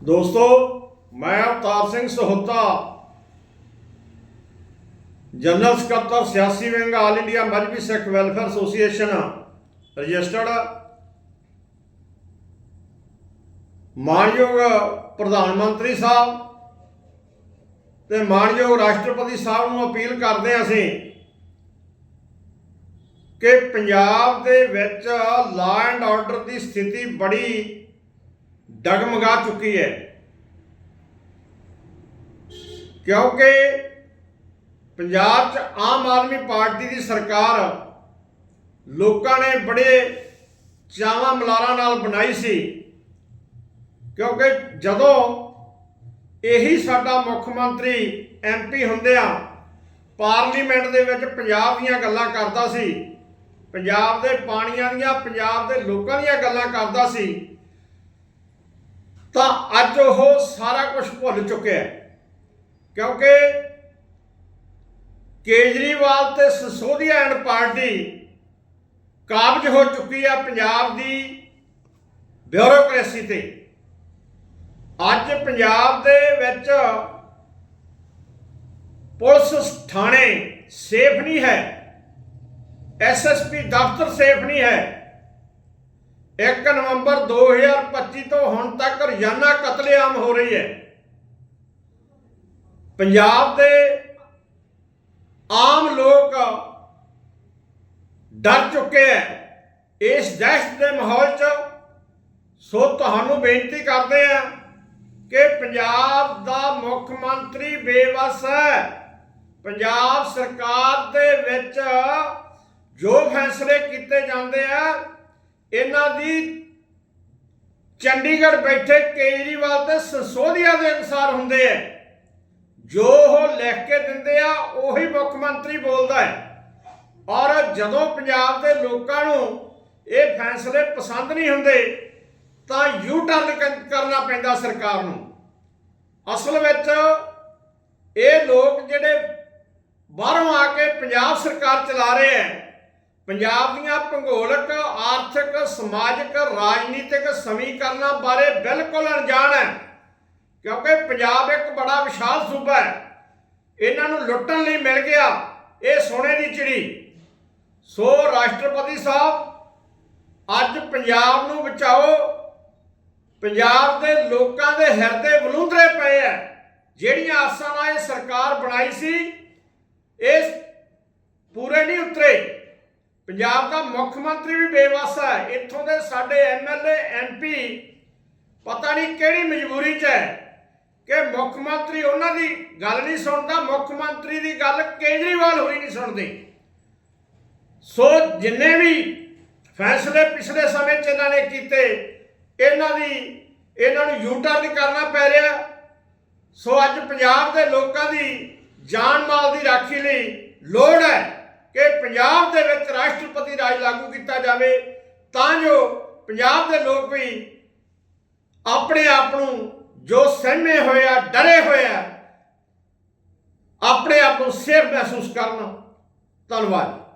ਦੋਸਤੋ, ਮੈਂ ਅਵਤਾਰ ਸਿੰਘ ਸਹੋਤਾ, ਜਨਰਲ ਸਕੱਤਰ ਸਿਆਸੀ wing all India Mazhabi Sikh welfare association registered, ਮਾਨਯੋਗ ਪ੍ਰਧਾਨ ਮੰਤਰੀ ਸਾਹਿਬ ਤੇ ਮਾਨਯੋਗ ਰਾਸ਼ਟਰਪਤੀ ਸਾਹਿਬ ਨੂੰ ਅਪੀਲ ਕਰਦੇ ਹਾਂ ਅਸੀਂ ਕਿ ਪੰਜਾਬ ਦੇ ਵਿੱਚ ਲਾ ਐਂਡ ਆਰਡਰ ਦੀ ਸਥਿਤੀ ਬੜੀ ਡਗਮਗਾ ਚੁੱਕੀ ਹੈ। ਕਿਉਂਕਿ ਪੰਜਾਬ 'ਚ ਆਮ ਆਦਮੀ ਪਾਰਟੀ ਦੀ ਸਰਕਾਰ ਲੋਕਾਂ ਨੇ ਬੜੇ ਚਾਵਾਂ ਮਲਾਰਾਂ ਨਾਲ ਬਣਾਈ ਸੀ। ਕਿਉਂਕਿ ਜਦੋਂ ਇਹੀ ਸਾਡਾ ਮੁੱਖ ਮੰਤਰੀ ਐਮਪੀ ਹੁੰਦਿਆਂ ਪਾਰਲੀਮੈਂਟ ਦੇ ਵਿੱਚ ਪੰਜਾਬ ਦੀਆਂ ਗੱਲਾਂ ਕਰਦਾ ਸੀ, ਪੰਜਾਬ ਦੇ ਪਾਣੀਆਂ ਦੀਆਂ, ਪੰਜਾਬ ਦੇ ਲੋਕਾਂ ਦੀਆਂ ਗੱਲਾਂ ਕਰਦਾ ਸੀ ਤਾਂ ਅੱਜ ਉਹ ਸਾਰਾ ਕੁਝ ਭੁੱਲ ਚੁੱਕਿਆ ਕਿਉਂਕਿ ਕੇਜਰੀਵਾਲ ਤੇ ਸਸੋਦੀਆ ਐਂਡ ਪਾਰਟੀ ਕਾਬਜ ਹੋ ਚੁੱਕੀ ਆ ਪੰਜਾਬ ਦੀ ਬਿਊਰੋਕ੍ਰੇਸੀ ਤੇ। ਅੱਜ ਪੰਜਾਬ ਦੇ ਵਿੱਚ ਪੁਲਿਸ ਥਾਣੇ ਸੇਫ ਨਹੀਂ ਹੈ ਐਸਐਸਪੀ ਦਫ਼ਤਰ ਸੇਫ ਨਹੀਂ ਹੈ। 1 ਨਵੰਬਰ 2025 ਤੋਂ ਹੁਣ ਤੱਕ ਰੋਜ਼ਾਨਾ ਕਤਲੇਆਮ ਹੋ ਰਹੀ ਹੈ। ਪੰਜਾਬ ਦੇ ਆਮ ਲੋਕ ਡਰ ਚੁੱਕੇ ਹੈ। ਇਸ ਦਹਿਸ਼ਤ ਦੇ ਮਾਹੌਲ 'ਚ ਸੋ ਤੁਹਾਨੂੰ ਬੇਨਤੀ ਕਰਦੇ ਆ ਕਿ ਪੰਜਾਬ ਦਾ ਮੁੱਖ ਮੰਤਰੀ ਬੇਵਸ ਹੈ। ਪੰਜਾਬ ਸਰਕਾਰ ਦੇ ਵਿੱਚ ਜੋ ਫੈਸਲੇ ਕੀਤੇ ਜਾਂਦੇ ਆ ਇਹਨਾਂ ਦੀ ਚੰਡੀਗੜ੍ਹ ਬੈਠੇ ਕੇਜਰੀਵਾਲ ਤੇ ਸੰਸੋਧੀਆ ਦੇ ਅਨੁਸਾਰ ਹੁੰਦੇ ਆ ਜੋ ਉਹ ਲਿਖ ਕੇ ਦਿੰਦੇ ਆ, ਉਹੀ ਮੁੱਖ ਮੰਤਰੀ ਬੋਲਦਾ ਹੈ ਔਰ ਜਦੋਂ ਪੰਜਾਬ ਦੇ ਲੋਕਾਂ ਨੂੰ ਇਹ ਫੈਸਲੇ ਪਸੰਦ ਨਹੀਂ ਹੁੰਦੇ, ਤਾਂ ਯੂ ਟਰਨ ਕਰਨਾ ਪੈਂਦਾ ਸਰਕਾਰ ਨੂੰ। ਅਸਲ ਵਿੱਚ ਇਹ ਲੋਕ ਜਿਹੜੇ ਬਾਹਰੋਂ ਆ ਕੇ ਪੰਜਾਬ ਸਰਕਾਰ ਚਲਾ ਰਹੇ ਹੈ ਪੰਜਾਬ ਦੀਆਂ ਭੂਗੋਲਿਕ, ਆਰਥਿਕ, ਸਮਾਜਿਕ, ਰਾਜਨੀਤਿਕ ਸਮੀਕਰਨਾਂ ਬਾਰੇ ਬਿਲਕੁਲ ਅਣਜਾਣ ਹੈ। ਕਿਉਂਕਿ ਪੰਜਾਬ ਇੱਕ ਬੜਾ ਵਿਸ਼ਾਲ ਸੂਬਾ ਹੈ। ਇਹਨਾਂ ਨੂੰ ਲੁੱਟਣ ਲਈ ਮਿਲ ਗਿਆ ਇਹ ਸੋਨੇ ਦੀ ਚਿੜੀ। ਸੋ ਰਾਸ਼ਟਰਪਤੀ ਸਾਹਿਬ, ਅੱਜ ਪੰਜਾਬ ਨੂੰ ਬਚਾਓ। ਪੰਜਾਬ ਦੇ ਲੋਕਾਂ ਦੇ ਹਿਰਦੇ ਬਲੂੰਦਰੇ ਪਏ ਆ ਜਿਹੜੀਆਂ ਆਸਾਂ ਨਾਲ ਇਹ ਸਰਕਾਰ ਬਣਾਈ ਸੀ, ਇਹ ਪੂਰੇ ਨਹੀਂ ਉਤਰੇ। ਪੰਜਾਬ ਦਾ ਮੁੱਖ ਮੰਤਰੀ ਵੀ ਬੇਵਸ ਹੈ। ਇੱਥੋਂ ਦੇ ਸਾਡੇ ਐਮਐਲਏ ਐਮਪੀ ਪਤਾ ਨਹੀਂ ਕਿਹੜੀ ਮਜਬੂਰੀ 'ਚ ਹੈ ਕਿ ਮੁੱਖ ਮੰਤਰੀ ਉਹਨਾਂ ਦੀ ਗੱਲ ਨਹੀਂ ਸੁਣਦਾ, ਮੁੱਖ ਮੰਤਰੀ ਦੀ ਗੱਲ ਕੇਜਰੀਵਾਲ ਹੋਈ ਨਹੀਂ ਸੁਣਦੇ। ਸੋ ਜਿੰਨੇ ਵੀ ਫੈਸਲੇ ਪਿਛਲੇ ਸਮੇਂ 'ਚ ਇਹਨਾਂ ਨੇ ਕੀਤੇ, ਇਹਨਾਂ ਦੀ, ਇਹਨਾਂ ਨੂੰ ਯੂ ਟਰਨ ਕਰਨਾ ਪੈ ਰਿਹਾ। ਸੋ ਅੱਜ ਪੰਜਾਬ ਦੇ ਲੋਕਾਂ ਦੀ ਜਾਨ ਮਾਲ ਦੀ ਰਾਖੀ ਲਈ ਲੋੜ ਹੈ। ਕਿ ਪੰਜਾਬ ਦੇ ਵਿੱਚ ਰਾਸ਼ਟਰਪਤੀ ਰਾਜ ਲਾਗੂ ਕੀਤਾ ਜਾਵੇ, ਤਾਂ ਜੋ ਪੰਜਾਬ ਦੇ ਲੋਕ ਵੀ ਆਪਣੇ ਆਪ ਨੂੰ ਜੋ ਸਹਿਮੇ ਹੋਏ ਆ, ਡਰੇ ਹੋਏ ਆ, ਆਪਣੇ ਆਪ ਨੂੰ ਸੇਫ ਮਹਿਸੂਸ ਕਰਨ। ਧੰਨਵਾਦ।